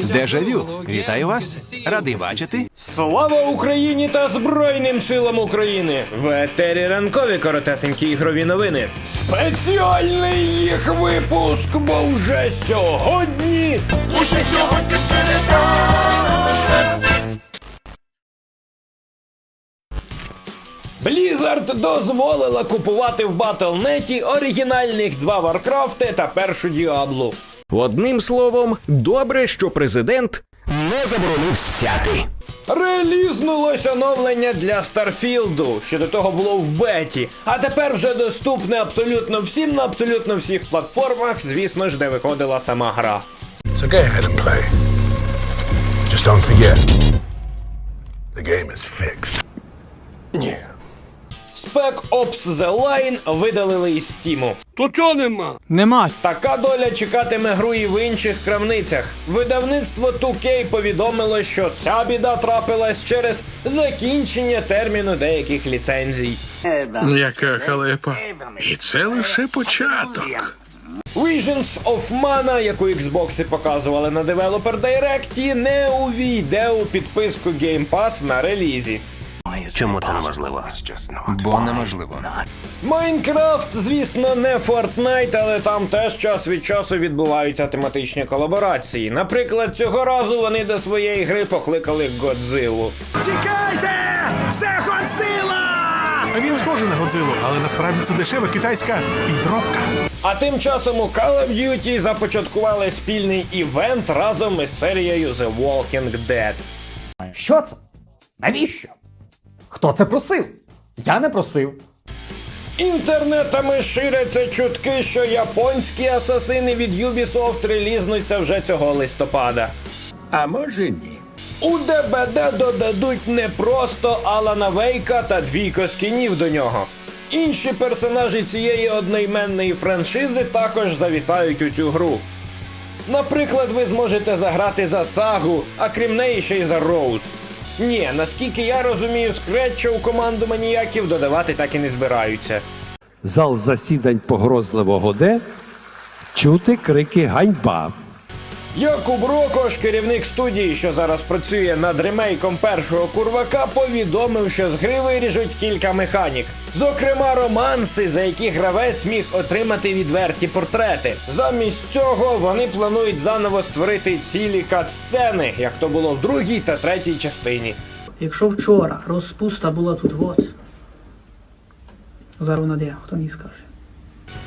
Дежавю, вітаю вас. Радий бачити. Слава Україні та Збройним силам України! В етері ранкові коротесенькі ігрові новини. Спеціальний їх випуск, бо вже сьогодні. Уже сьогодні середа. Blizzard дозволила купувати в Battle.net оригінальних два Варкрафти та першу Діаблу. Одним словом, добре, що президент не заборонив сяти. Релізнулось оновлення для Старфілду, що до того було в беті, а тепер вже доступне абсолютно всім на абсолютно всіх платформах, звісно ж, де виходила сама гра. So go ahead and play. Just don't forget, the game is fixed. Ні. Spec Ops The Line видалили із Стіму. Нема. Така доля чекатиме гру і в інших крамницях. Видавництво 2K повідомило, що ця біда трапилась через закінчення терміну деяких ліцензій. Яка халепа. І це лише початок. Visions of Mana, яку Xbox показували на Developer Direct, не увійде у підписку Game Pass на релізі. Чому це неможливо? Бо неможливо. Майнкрафт, звісно, не Fortnite, але там теж час від часу відбуваються тематичні колаборації. Наприклад, цього разу вони до своєї гри покликали Годзиллу. Тікайте! Це Годзilla! Він схожий на Годзилу, але насправді це дешева китайська підробка. А тим часом у Call of Duty започаткували спільний івент разом із серією The Walking Dead. Що це? Навіщо? Хто це просив? Я не просив. Інтернетами ширяться чутки, що японські асасини від Ubisoft релізнуться вже цього листопада. А може ні. У ДБД додадуть не просто Алана Вейка та двійко скінів до нього. Інші персонажі цієї одноіменної франшизи також завітають у цю гру. Наприклад, ви зможете заграти за сагу, а крім неї ще й за Роуз. Ні, наскільки я розумію, скретча у команду маніяків додавати так і не збираються. Зал засідань погрозливо годе, чути крики ганьба. Якуб Рокош, керівник студії, що зараз працює над ремейком першого курвака, повідомив, що з гри виріжуть кілька механік. Зокрема, романси, за які гравець міг отримати відверті портрети. Замість цього вони планують заново створити цілі кат-сцени, як то було в другій та третій частині. Якщо вчора розпуста була тут от, зараз вона де, хто мені скаже.